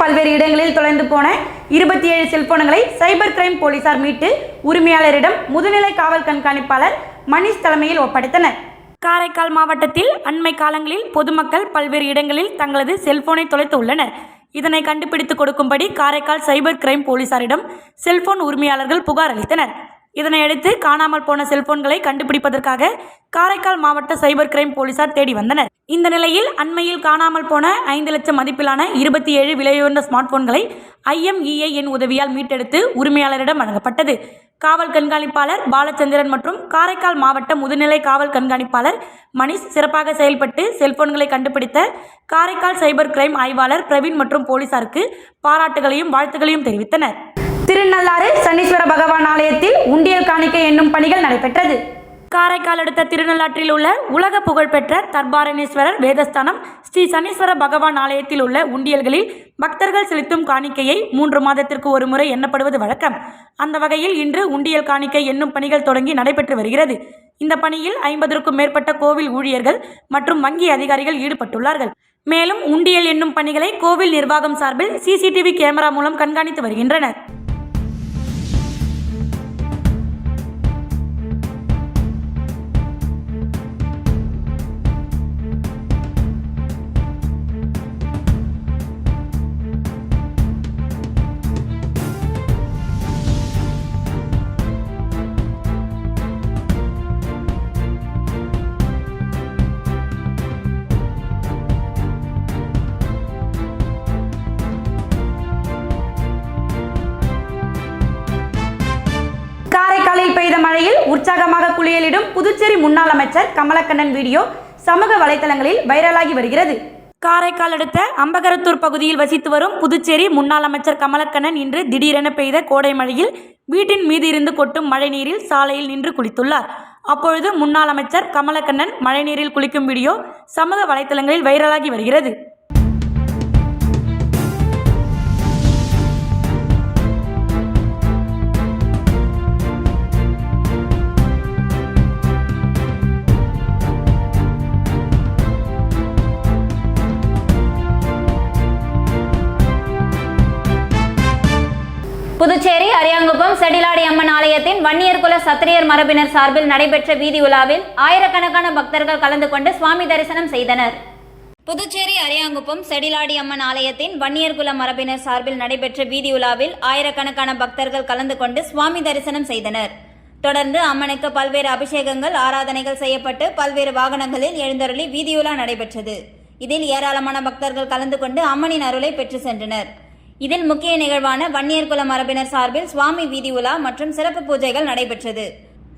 பல்வேறு இடங்களில் தொலைந்து போன இருபத்தி ஏழு செல்போன்களை சைபர் கிரைம் போலீசார் மீட்டு உரிமையாளரிடம் முதுநிலை காவல் கண்காணிப்பாளர் மணிஷ் தலைமையில் ஒப்படைத்தனர். காரைக்கால் மாவட்டத்தில் அண்மை காலங்களில் பொதுமக்கள் பல்வேறு இடங்களில் தங்களது செல்போனை தொலைத்து உள்ளனர். இதனை கண்டுபிடித்து கொடுக்கும்படி காரைக்கால் சைபர் கிரைம் போலீசாரிடம் செல்போன் உரிமையாளர்கள் புகார் அளித்தனர். இதனையடுத்து காணாமல் போன செல்போன்களை கண்டுபிடிப்பதற்காக காரைக்கால் மாவட்ட சைபர் கிரைம் போலீசார் தேடி வந்தனர். இந்த நிலையில் அண்மையில் காணாமல் போன ஐந்து லட்சம் மதிப்பிலான இருபத்தி ஏழு விலையுயர்ந்த ஸ்மார்ட் போன்களை ஐஎம்இஐ என் உதவியால் மீட்டெடுத்து உரிமையாளரிடம் வழங்கப்பட்டது. காவல் கண்காணிப்பாளர் பாலச்சந்திரன் மற்றும் காரைக்கால் மாவட்ட முதுநிலை காவல் கண்காணிப்பாளர் மணிஷ் சிறப்பாக செயல்பட்டு செல்போன்களை கண்டுபிடித்த காரைக்கால் சைபர் கிரைம் ஆய்வாளர் பிரவீன் மற்றும் போலீசாருக்கு பாராட்டுகளையும் வாழ்த்துகளையும் தெரிவித்தனர். திருநள்ளாறு சனீஸ்வர பகவான் காணிக்கை பணிகள் நடைபெற்றது. காரைக்கால் அடுத்த திருநள்ளாற்றில் உள்ள உலக புகழ்பெற்ற தர்பாரணேஸ்வரர் வேதஸ்தானம் ஸ்ரீ சனீஸ்வர பகவான் ஆலயத்தில் உள்ள உண்டியல்களில் பக்தர்கள் செலுத்தும் காணிக்கையை மூன்று மாதத்திற்கு ஒரு முறை எண்ணப்படுவது வழக்கம். அந்த வகையில் இன்று உண்டியல் காணிக்கை என்னும் பணிகள் தொடங்கி நடைபெற்று வருகிறது. இந்த பணியில் ஐம்பதற்கும் மேற்பட்ட கோவில் ஊழியர்கள் மற்றும் வங்கி அதிகாரிகள் ஈடுபட்டுள்ளார்கள். மேலும் உண்டியல் என்னும் பணிகளை கோவில் நிர்வாகம் சார்பில் சிசிடிவி கேமரா மூலம் கண்காணித்து வருகின்றனர். உற்சாகமாக குளியலிடும் புதுச்சேரி முன்னாள் அமைச்சர் கமலக்கண்ணன் வீடியோ சமூக வலைதளங்களில் வைரலாகி வருகிறது. காரைக்கால் அடுத்த அம்பகரத்தூர் பகுதியில் வசித்து வரும் புதுச்சேரி முன்னாள் அமைச்சர் கமலக்கண்ணன் இன்று திடீரென பெய்த கோடை மழையில் வீட்டின் மீது இருந்து கொட்டும் மழைநீரில் சாலையில் நின்று குளித்துள்ளார். அப்பொழுது முன்னாள் அமைச்சர் கமலக்கண்ணன் மழைநீரில் குளிக்கும் வீடியோ சமூக வலைதளங்களில் வைரலாகி வருகிறது. புதுச்சேரி அரியாங்குப்பம் செடிலாடி அம்மன் ஆலயத்தின் வன்னியர் குல சத்திரியர் மரபினர் சார்பில் நடைபெற்ற வீதி உலாவில் ஆயிரக்கணக்கான பக்தர்கள் கலந்து கொண்டு சுவாமி தரிசனம் செய்தனர். புதுச்சேரி அரியாங்குப்பம் செடிலாடி அம்மன் ஆலயத்தின் வன்னியர் குல மரபினர் சார்பில் நடைபெற்ற வீதி உலாவில் ஆயிரக்கணக்கான பக்தர்கள் கலந்து கொண்டு சுவாமி தரிசனம் செய்தனர். தொடர்ந்து அம்மனுக்கு பல்வேறு அபிஷேகங்கள் ஆராதனைகள் செய்யப்பட்டு பல்வேறு வாகனங்களில் எழுந்தருளி வீதியுலா நடைபெற்றது. இதில் ஏராளமான பக்தர்கள் கலந்து கொண்டு அம்மனின் அருளை பெற்று சென்றனர். இதில் முக்கிய நிகழ்வான வன்னியர் குல மரபினர் சார்பில் சுவாமி வீதி உலா மற்றும் சிறப்பு பூஜைகள் நடைபெற்றது.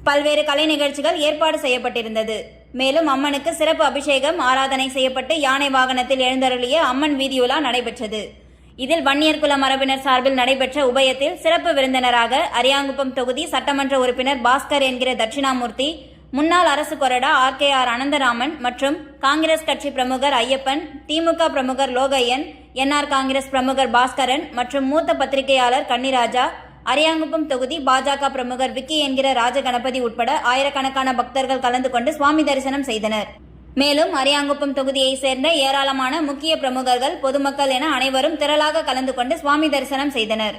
பல்வேறு கலை நிகழ்ச்சிகள் ஏற்பாடு செய்யப்பட்டிருந்தது. மேலும் அம்மனுக்கு சிறப்பு அபிஷேகம் ஆராதனை செய்யப்பட்டு யானை வாகனத்தில் எழுந்தருளிய அம்மன் வீதியுலா நடைபெற்றது. இதில் வன்னியர் குல மரபினர் சார்பில் நடைபெற்ற உபயத்தில் சிறப்பு விருந்தினராக அரியாங்குப்பம் தொகுதி சட்டமன்ற உறுப்பினர் பாஸ்கர் என்கிற தட்சிணாமூர்த்தி முன்னாள் அரசு கொறடா ஆர் கே ஆர் அனந்தராமன் மற்றும் காங்கிரஸ் கட்சி பிரமுகர் ஐயப்பன் திமுக பிரமுகர் லோகையன் என்ஆர் காங்கிரஸ் பிரமுகர் பாஸ்கரன் மற்றும் மூத்த பத்திரிகையாளர் கன்னிராஜா அரியாங்குப்பம் தொகுதி பாஜக பிரமுகர் விக்கி என்கிற ராஜகணபதி உட்பட ஆயிரக்கணக்கான பக்தர்கள் கலந்து கொண்டு சுவாமி தரிசனம் செய்தனர். மேலும் அரியாங்குப்பம் தொகுதியை சேர்ந்த ஏராளமான முக்கிய பிரமுகர்கள் பொதுமக்கள் என அனைவரும் திரளாக கலந்து கொண்டு சுவாமி தரிசனம் செய்தனர்.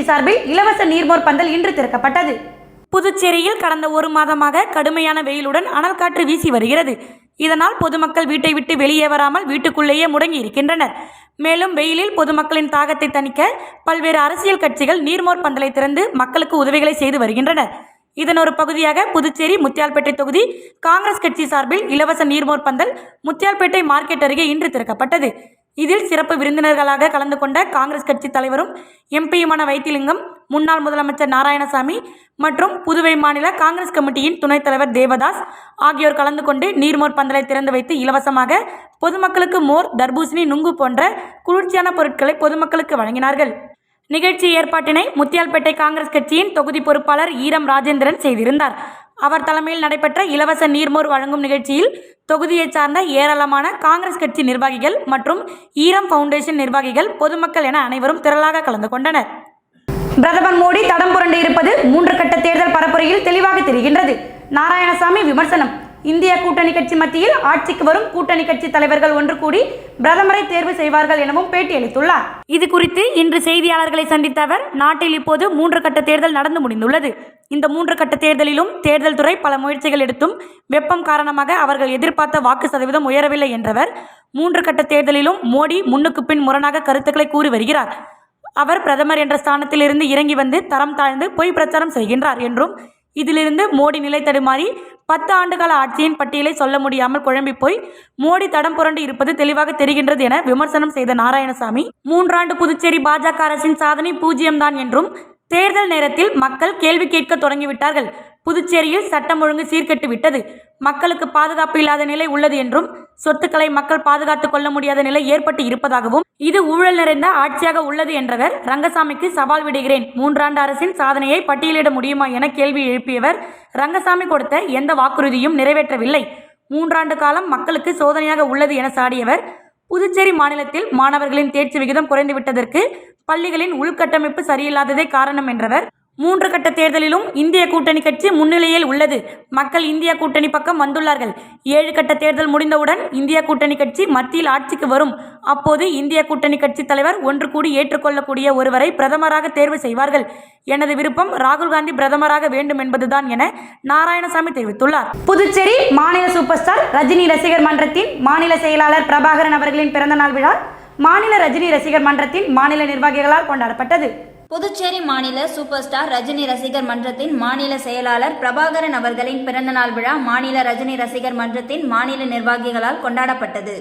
கட்சி சார்பில் இலவச நீர்மோர் பந்தல் இன்று திறக்கப்பட்டது. புதுச்சேரியில் கடந்த ஒரு மாதமாக கடுமையான வெயிலுடன் அனல் காற்று வீசி வருகிறது. இதனால் பொதுமக்கள் வீட்டை விட்டு வெளியே வராமல் வீட்டுக்குள்ளேயே முடங்கி இருக்கின்றனர். மேலும் வெயிலில் பொதுமக்களின் தாகத்தை தணிக்க பல்வேறு அரசியல் கட்சிகள் நீர்மோர் பந்தலை திறந்து மக்களுக்கு உதவிகளை செய்து வருகின்றனர். இதன் ஒரு பகுதியாக புதுச்சேரி முத்தியால்பேட்டை தொகுதி காங்கிரஸ் கட்சி சார்பில் இலவச நீர்மோர் பந்தல் முத்தியால்பேட்டை மார்க்கெட் அருகே இன்று திறக்கப்பட்டது. இதில் சிறப்பு விருந்தினர்களாக கலந்து கொண்ட காங்கிரஸ் கட்சி தலைவரும் எம்பியுமான வைத்திலிங்கம் முன்னாள் முதலமைச்சர் நாராயணசாமி மற்றும் புதுவை மாநில காங்கிரஸ் கமிட்டியின் துணைத் தலைவர் தேவதாஸ் ஆகியோர் கலந்து கொண்டு நீர்மோர் பந்தலை திறந்து வைத்து இலவசமாக பொதுமக்களுக்கு மோர் தர்பூசணி நுங்கு போன்ற குளிர்ச்சியான பொருட்களை பொதுமக்களுக்கு வழங்கினார்கள். நிகழ்ச்சி ஏற்பாட்டினை முத்தியால்பேட்டை காங்கிரஸ் கட்சியின் தொகுதி பொறுப்பாளர் ஈரம் ராஜேந்திரன் செய்திருந்தார். அவர் தலைமையில் நடைபெற்ற இலவச நீர்மோர் வழங்கும் நிகழ்ச்சியில் தொகுதியை சார்ந்த ஏராளமான காங்கிரஸ் கட்சி நிர்வாகிகள் மற்றும் ஈரம் ஃபவுண்டேஷன் நிர்வாகிகள் பொதுமக்கள் என அனைவரும் திரளாக கலந்து கொண்டனர். பிரதமர் மோடி தடம் புரண்டு இருப்பது மூன்று கட்ட தேர்தல் பரப்புரையில் தெளிவாக தெரிகின்றது. நாராயணசாமி விமர்சனம். இந்திய கூட்டணி கட்சி மத்தியில் ஆட்சிக்கு வரும் கூட்டணி கட்சி தலைவர்கள் ஒன்று கூடி பிரதமரை தேர்வு செய்வார்கள் எனவும் பேட்டியளித்துள்ளார் இது குறித்து இன்று செய்தியாளர்களை சந்தித்த அவர் நாட்டில் இப்போது மூன்று கட்ட தேர்தல் நடந்து முடிந்துள்ளது. இந்த மூன்று கட்ட தேர்தலிலும் தேர்தல் துறை பல முயற்சிகள் எடுத்தும் வெப்பம் காரணமாக அவர்கள் எதிர்பார்த்த வாக்கு சதவீதம் உயரவில்லை என்றவர் மூன்று கட்ட தேர்தலிலும் மோடி முன்னுக்கு பின் முரணாக கருத்துக்களை கூறி வருகிறார். அவர் பிரதமர் என்ற ஸ்தானத்திலிருந்து இறங்கி வந்து தரம் தாழ்ந்து பொய் பிரச்சாரம் செய்கின்றார் என்றும் இதிலிருந்து மோடி நிலை தடுமாறி பத்து ஆண்டுகால ஆட்சியின் பட்டியலை சொல்ல முடியாமல் குழம்பி போய் மோடி தடம் புரண்டு இருப்பது தெளிவாக தெரிகின்றது என விமர்சனம் செய்த நாராயணசாமி மூன்றாண்டு புதுச்சேரி பாஜக அரசின் சாதனை பூஜ்ஜியம்தான் என்றும் தேர்தல் நேரத்தில் மக்கள் கேள்வி கேட்க தொடங்கிவிட்டார்கள். புதுச்சேரியில் சட்டம் ஒழுங்கு சீர்கெட்டு விட்டது. மக்களுக்கு பாதுகாப்பு இல்லாத நிலை உள்ளது என்றும் சொத்துக்களை மக்கள் பாதுகாத்துக் கொள்ள முடியாத நிலை ஏற்பட்டு இருப்பதாகவும் இது ஊழல் நிறைந்த ஆட்சியாக உள்ளது என்றவர் ரங்கசாமிக்கு சவால் விடுகிறேன். மூன்றாண்டு அரசின் சாதனையை பட்டியலிட முடியுமா என கேள்வி எழுப்பியவர் ரங்கசாமி கொடுத்த எந்த வாக்குறுதியும் நிறைவேற்றவில்லை. மூன்றாண்டு காலம் மக்களுக்கு சோதனையாக உள்ளது என சாடியவர் புதுச்சேரி மாநிலத்தில் மாணவர்களின் தேர்ச்சி விகிதம் குறைந்துவிட்டதற்கு பள்ளிகளின் உள்கட்டமைப்பு சரியில்லாததே காரணம் என்றவர் மூன்று கட்ட தேர்தலிலும் இந்திய கூட்டணி கட்சி முன்னிலையில் உள்ளது. மக்கள் இந்திய கூட்டணி பக்கம் வந்துள்ளார்கள். ஏழு கட்ட தேர்தல் முடிந்தவுடன் இந்திய கூட்டணி கட்சி மத்தியில் ஆட்சிக்கு வரும். அப்போது இந்திய கூட்டணி கட்சி தலைவர் ஒன்று கூடி ஏற்றுக்கொள்ளக்கூடிய ஒருவரை பிரதமராக தேர்வு செய்வார்கள். எனது விருப்பம் ராகுல் காந்தி பிரதமராக வேண்டும் என்பதுதான் என நாராயணசாமி தெரிவித்துள்ளார். புதுச்சேரி மாநில சூப்பர் ஸ்டார் ரஜினி ரசிகர் மன்றத்தின் மாநில செயலாளர் பிரபாகரன் அவர்களின் பிறந்தநாள் விழா மாநில ரஜினி ரசிகர் மன்றத்தின் மாநில நிர்வாகிகளால் கொண்டாடப்பட்டது. புதுச்சேரி மாநில சூப்பர் ஸ்டார் ரஜினி ரசிகர் மன்றத்தின் மாநில செயலாளர் பிரபாகரன் அவர்களின் பிறந்தநாள் விழா மாநில ரஜினி ரசிகர் மன்றத்தின் மாநில நிர்வாகிகளால் கொண்டாடப்பட்டது.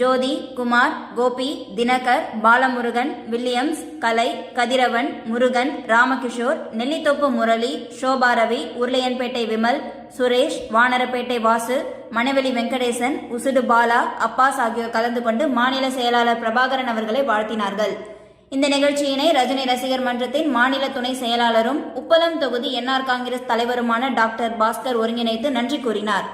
ஜோதி குமார் கோபி தினகர் பாலமுருகன் வில்லியம்ஸ் கலை கதிரவன் முருகன் ராமகிஷோர் நெல்லித்தோப்பு முரளி ஷோபாரவி உருளையன்பேட்டை விமல் சுரேஷ் வானரப்பேட்டை வாசு மணவெளி வெங்கடேசன் உசுடு பாலா அப்பாஸ் ஆகியோர் கலந்து கொண்டு மாநில செயலாளர் பிரபாகரன் அவர்களை வாழ்த்தினார்கள். இந்த நிகழ்ச்சியினை ரஜினி ரசிகர் மன்றத்தின் மாநில துணை செயலாளரும் உப்பளம் தொகுதி என்ஆர் காங்கிரஸ் தலைவருமான டாக்டர் பாஸ்கர் ஒருங்கிணைத்து நன்றி கூறினார்.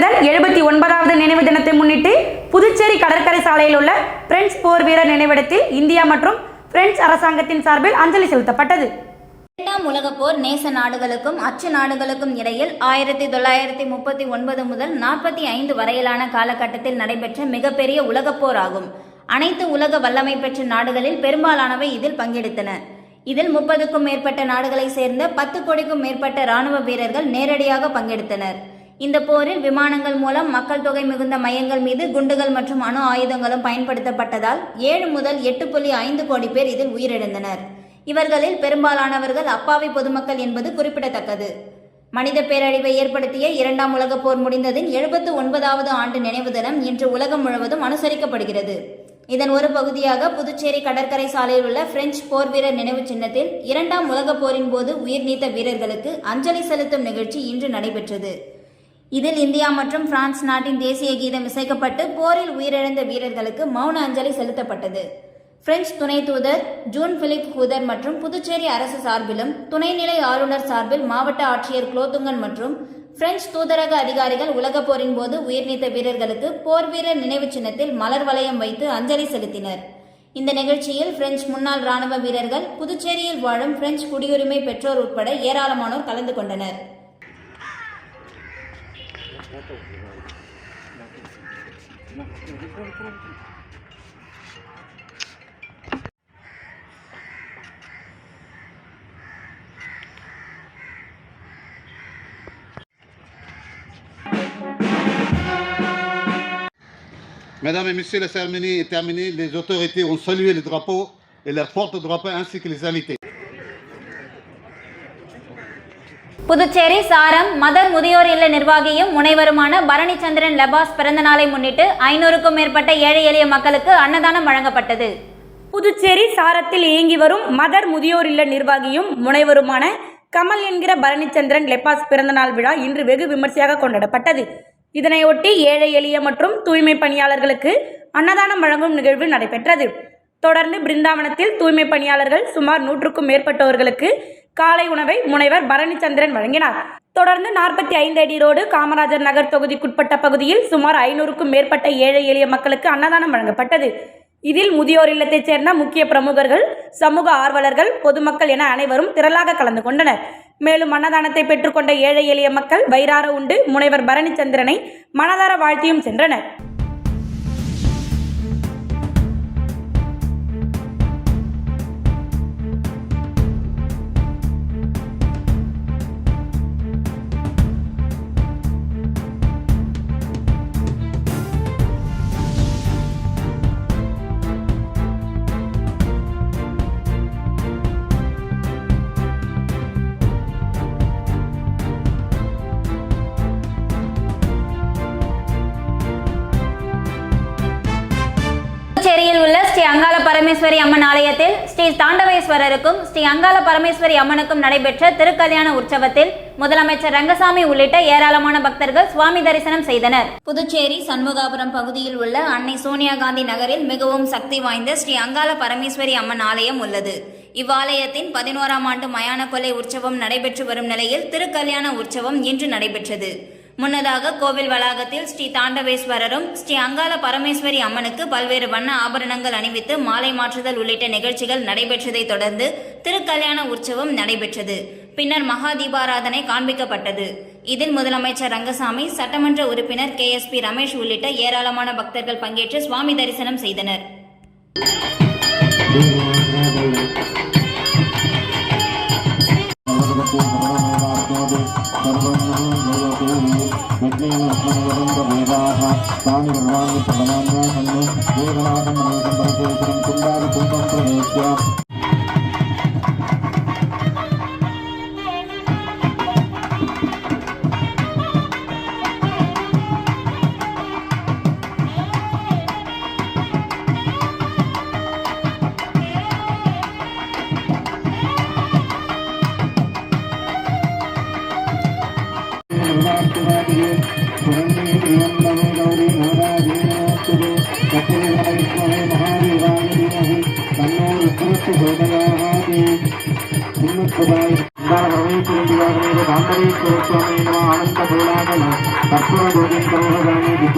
உலகப் எழுபத்தி ஒன்பதாவது நினைவு தினத்தை முன்னிட்டு புதுச்சேரி கடற்கரை சாலையில் உள்ள பிரெஞ்சு போர் வீரர் நினைவிடத்தில் இந்தியா மற்றும் பிரெஞ்சு அரசாங்கத்தின் சார்பில் அஞ்சலி செலுத்தப்பட்டது. இரண்டாம் உலகப் போர் நேச நாடுகளுக்கும் அச்சு நாடுகளுக்கும் இடையில் ஆயிரத்தி தொள்ளாயிரத்தி முப்பத்தி ஒன்பது முதல் நாற்பத்தி ஐந்து வரையிலான காலகட்டத்தில் நடைபெற்ற மிகப்பெரிய உலகப் போர் ஆகும். அனைத்து உலக வல்லமை பெற்ற நாடுகளில் பெரும்பாலானவை இதில் பங்கெடுத்தன. இதில் முப்பதுக்கும் மேற்பட்ட நாடுகளை சேர்ந்த பத்து கோடிக்கும் மேற்பட்ட ராணுவ வீரர்கள் நேரடியாக பங்கெடுத்தனர். இந்த போரில் விமானங்கள் மூலம் மக்கள் தொகை மிகுந்த மையங்கள் மீது குண்டுகள் மற்றும் அணு ஆயுதங்களும் பயன்படுத்தப்பட்டதால் ஏழு முதல் எட்டு புள்ளி ஐந்து கோடி பேர் இதில் உயிரிழந்தனர். இவர்களில் பெரும்பாலானவர்கள் அப்பாவி பொதுமக்கள் என்பது குறிப்பிடத்தக்கது. மனித பேரழிவை ஏற்படுத்திய இரண்டாம் உலகப் போர் முடிந்ததின் எழுபத்து ஒன்பதாவது ஆண்டு நினைவு தினம் இன்று உலகம் முழுவதும் அனுசரிக்கப்படுகிறது. இதன் ஒரு பகுதியாக புதுச்சேரி கடற்கரை சாலையில் உள்ள பிரெஞ்சு போர் வீரர் நினைவு சின்னத்தில் இரண்டாம் உலகப் போரின் போது உயிர் நீத்த வீரர்களுக்கு அஞ்சலி செலுத்தும் நிகழ்ச்சி இன்று நடைபெற்றது. இதில் இந்தியா மற்றும் பிரான்ஸ் நாட்டின் தேசிய கீதம் இசைக்கப்பட்டு போரில் உயிரிழந்த வீரர்களுக்கு மௌன அஞ்சலி செலுத்தப்பட்டது. பிரெஞ்சு துணை தூதர் ஜூன் பிலிப் ஹூதர் மற்றும் புதுச்சேரி அரசு சார்பிலும் துணைநிலை ஆளுநர் சார்பில் மாவட்ட ஆட்சியர் குலோத்துங்கன் மற்றும் பிரெஞ்சு தூதரக அதிகாரிகள் உலகப் போரின் போது உயிர் நீத்த வீரர்களுக்கு போர் வீரர் நினைவு சின்னத்தில் மலர் வளையம் வைத்து அஞ்சலி செலுத்தினர். இந்த நிகழ்ச்சியில் பிரெஞ்சு முன்னாள் ராணுவ வீரர்கள் புதுச்சேரியில் வாழும் பிரெஞ்சு குடியுரிமை பெற்றோர் உட்பட ஏராளமானோர் கலந்து கொண்டனர். Mesdames et Messieurs, la cérémonie est terminée. Les autorités ont salué les drapeaux et leurs porte-drapeaux ainsi que les invités. Puducherry சாரம் மதர் முதியோர் இல்ல நிர்வாகியும் முனைவருமான பரணிச்சந்திரன் லெபாஸ் பிறந்த நாளை முன்னிட்டு ஐநூறுக்கும் மேற்பட்ட ஏழை எளிய மக்களுக்கு அன்னதானம் வழங்கப்பட்டது. புதுச்சேரி சாரத்தில் இயங்கி வரும் மதர் முதியோர் இல்ல நிர்வாகியும் முனைவருமான கமல் என்கிற பரணிச்சந்திரன் லெப்பாஸ் பிறந்தநாள் விழா இன்று வெகு விமர்சையாக கொண்டாடப்பட்டது. இதனையொட்டி ஏழை எளிய மற்றும் தூய்மை பணியாளர்களுக்கு அன்னதானம் வழங்கும் நிகழ்வு நடைபெற்றது. தொடர்ந்து பிருந்தாவனத்தில் தூய்மை பணியாளர்கள் சுமார் நூற்றுக்கும் மேற்பட்டவர்களுக்கு காலை உணவை முனைவர் பரணிச்சந்திரன் வழங்கினார். தொடர்ந்து நாற்பத்தி ஐந்து அடி ரோடு காமராஜர் நகர் தொகுதிக்குட்பட்ட பகுதியில் சுமார் ஐநூறுக்கும் மேற்பட்ட ஏழை எளிய மக்களுக்கு அன்னதானம் வழங்கப்பட்டது. இதில் முதியோர் இல்லத்தைச் சேர்ந்த முக்கிய பிரமுகர்கள் சமூக ஆர்வலர்கள் பொதுமக்கள் என அனைவரும் திரளாக கலந்து கொண்டனர். மேலும் அன்னதானத்தை பெற்றுக்கொண்ட ஏழை எளிய மக்கள் வயிறார உண்டு முனைவர் பரணிச்சந்திரனை மனதார வாழ்த்தியும் சென்றனர். பரமேஸ்வரி அம்மன் ஆலயத்தில் ஸ்ரீ தாண்டவேஸ்வரருக்கும் ஸ்ரீ அங்காள பரமேஸ்வரி அம்மனுக்கும் நடைபெற்ற திருக்கல்யாண உற்சவத்தில் முதலமைச்சர் ரங்கசாமி உள்ளிட்ட ஏராளமான பக்தர்கள் சுவாமி தரிசனம் செய்தனர். புதுச்சேரி சண்முகாபுரம் பகுதியில் உள்ள அன்னை சோனியா காந்தி நகரில் மிகவும் சக்தி வாய்ந்த ஸ்ரீ அங்காள பரமேஸ்வரி அம்மன் ஆலயம் உள்ளது. இவ்வாலயத்தின் பதினோராம் ஆண்டு மயான கொலை உற்சவம் நடைபெற்று வரும் நிலையில் திருக்கல்யாண உற்சவம் இன்று நடைபெற்றது. முன்னதாக கோவில் வளாகத்தில் ஸ்ரீ தாண்டவேஸ்வரரும் ஸ்ரீ அங்காள பரமேஸ்வரி அம்மனுக்கு பல்வேறு வண்ண ஆபரணங்கள் அணிவித்து மாலை மாற்றுதல் உள்ளிட்ட நிகழ்ச்சிகள் நடைபெற்றதைத் தொடர்ந்து திருக்கல்யாண உற்சவம் நடைபெற்றது. பின்னர் மகா தீபாராதனை காண்பிக்கப்பட்டது. இதில் முதலமைச்சர் ரங்கசாமி சட்டமன்ற உறுப்பினர் கே எஸ் பி ரமேஷ் உள்ளிட்ட ஏராளமான பக்தர்கள் பங்கேற்று சுவாமி தரிசனம் செய்தனர். देवी विद्वेदाः तानि भगवान् प्रधान्या सन्नु देवनाथं मनेकं परिचयकरं कुण्डादिकुम्भं प्रवेश्य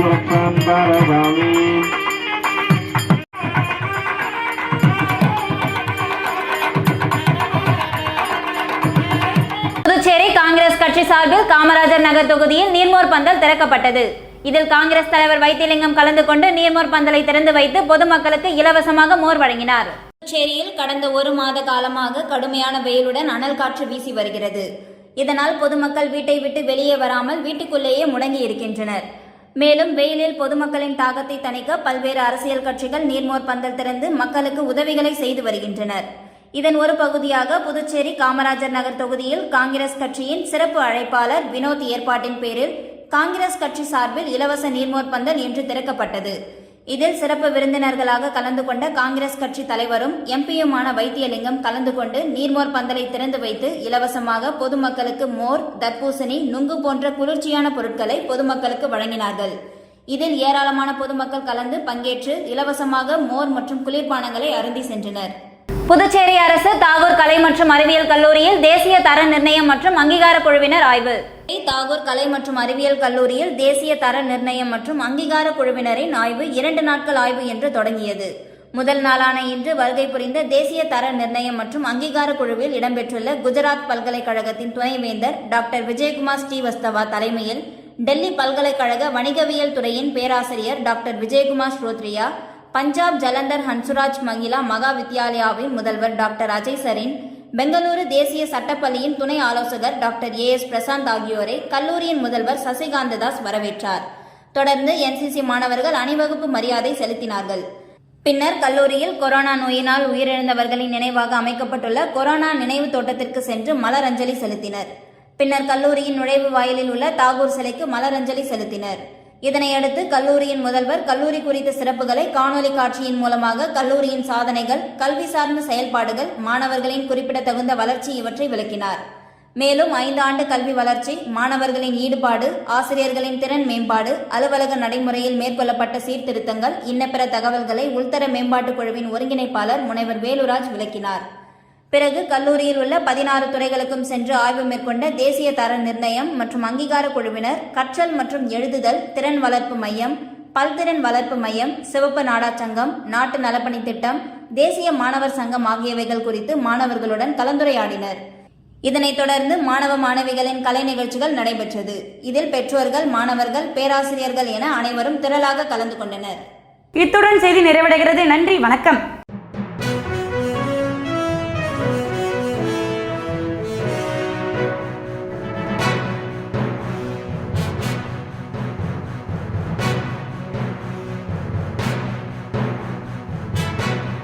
ாக ஆனந்த புதுச்சேரி காங்கிரஸ் கட்சி சார்பில் காமராஜர் நகர் தொகுதியில் நீர்மோர் பந்தல் திறக்கப்பட்டது. இதில் காங்கிரஸ் தலைவர் வைத்திலிங்கம் கலந்து கொண்டு நீர்மோர் பந்தலை திறந்து வைத்து பொதுமக்களுக்கு இலவசமாக மோர் வழங்கினார். புதுச்சேரியில் கடந்த ஒரு மாத காலமாக கடுமையான வெயிலுடன் அனல் காற்று வீசி வருகிறது. இதனால் பொதுமக்கள் வீட்டை விட்டு வெளியே வராமல் வீட்டுக்குள்ளேயே முடங்கி இருக்கின்றனர் மேலும் வெயிலில் பொதுமக்களின் தாகத்தை தணிக்க பல்வேறு அரசியல் கட்சிகள் நீர்மோர் பந்தல் திறந்து மக்களுக்கு உதவிகளை செய்து வருகின்றனர். இதன் ஒரு பகுதியாக புதுச்சேரி காமராஜர் நகர் தொகுதியில் காங்கிரஸ் கட்சியின் சிறப்பு அழைப்பாளர் வினோத் ஏற்பாட்டின் பேரில் காங்கிரஸ் கட்சி சார்பில் இலவச நீர்மோர் பந்தல் இன்று திறக்கப்பட்டது. இதில் சிறப்பு விருந்தினர்களாக கலந்து கொண்ட காங்கிரஸ் கட்சி தலைவரும் எம்பியுமான வைத்தியலிங்கம் கலந்து கொண்டு நீர்மோர் பந்தலை திறந்து வைத்து இலவசமாக பொதுமக்களுக்கு மோர் தர்பூசணி நுங்கு போன்ற குளிர்ச்சியான பொருட்களை பொதுமக்களுக்கு வழங்கினார்கள். இதில் ஏராளமான பொதுமக்கள் கலந்து பங்கேற்று இலவசமாக மோர் மற்றும் குளிர்பானங்களை அருந்தி சென்றனர். புதுச்சேரி அரசு தாகூர் கலை மற்றும் அறிவியல் கல்லூரியில் தேசிய தர நிர்ணயம் மற்றும் அங்கீகார குழுவினர் ஆய்வு. தாகூர் கலை மற்றும் அறிவியல் கல்லூரியில் தேசிய தர நிர்ணயம் மற்றும் அங்கீகார குழுவினரின் ஆய்வு இரண்டு நாட்கள் ஆய்வு என்று தொடங்கியது. முதல் நாளான இன்று வருகை புரிந்த தேசிய தர நிர்ணயம் மற்றும் அங்கீகார குழுவில் இடம்பெற்றுள்ள குஜராத் பல்கலைக்கழகத்தின் துணைவேந்தர் டாக்டர் விஜயகுமார் ஸ்ரீவஸ்தவா தலைமையில் டெல்லி பல்கலைக்கழக வணிகவியல் துறையின் பேராசிரியர் டாக்டர் விஜயகுமார் ஸ்ரோத்ரியா பஞ்சாப் ஜலந்தர் ஹன்சுராஜ் மங்கிலா மகா வித்யாலயாவின் முதல்வர் டாக்டர் அஜய் சரின் பெங்களூரு தேசிய சட்டப்பள்ளியின் துணை ஆலோசகர் டாக்டர் ஏ எஸ் பிரசாந்த் ஆகியோரை கல்லூரியின் முதல்வர் சசிகாந்ததாஸ் வரவேற்றார். தொடர்ந்து என்சிசி மாணவர்கள் அணிவகுப்பு மரியாதை செலுத்தினார்கள். பின்னர் கல்லூரியில் கொரோனா நோயினால் உயிரிழந்தவர்களின் நினைவாக அமைக்கப்பட்டுள்ள கொரோனா நினைவு தோட்டத்திற்கு சென்று மலரஞ்சலி செலுத்தினர். பின்னர் கல்லூரியின் நுழைவு வாயிலில் உள்ள தாகூர் சிலைக்கு மலரஞ்சலி செலுத்தினர். இதனையடுத்து கல்லூரியின் முதல்வர் கல்லூரி குறித்த சிறப்புகளை காணொலி காட்சியின் மூலமாக கல்லூரியின் சாதனைகள் கல்வி சார்ந்த செயல்பாடுகள் மாணவர்களின் குறிப்பிடத்தகுந்த வளர்ச்சி இவற்றை விளக்கினார். மேலும் ஐந்து ஆண்டு கல்வி வளர்ச்சி மாணவர்களின் ஈடுபாடு ஆசிரியர்களின் திறன் மேம்பாடு அலுவலக நடைமுறையில் மேற்கொள்ளப்பட்ட சீர்திருத்தங்கள் இன்ன பிற தகவல்களை உள்தர மேம்பாட்டுக் குழுவின் ஒருங்கிணைப்பாளர் முனைவர் வேலுராஜ் விளக்கினார். பிறகு கல்லூரியில் உள்ள பதினாறு துறைகளுக்கும் சென்று ஆய்வு மேற்கொண்ட தேசிய தர நிர்ணயம் மற்றும் அங்கீகார குழுவினர் கற்றல் மற்றும் எழுதுதல் திறன் வளர்ப்பு மையம் பல்திறன் வளர்ப்பு மையம் சிவப்பு நாடாச்சங்கம் நாட்டு நலப்பணி திட்டம் தேசிய மாணவர் சங்கம் ஆகியவைகள் குறித்து மாணவர்களுடன் கலந்துரையாடினர். இதனைத் தொடர்ந்து மாணவ மாணவிகளின் கலை நிகழ்ச்சிகள் நடைபெற்றது. இதில் பெற்றோர்கள் மாணவர்கள் பேராசிரியர்கள் என அனைவரும் திரளாக கலந்து கொண்டனர். இத்துடன் செய்தி நிறைவடைகிறது. நன்றி. வணக்கம்.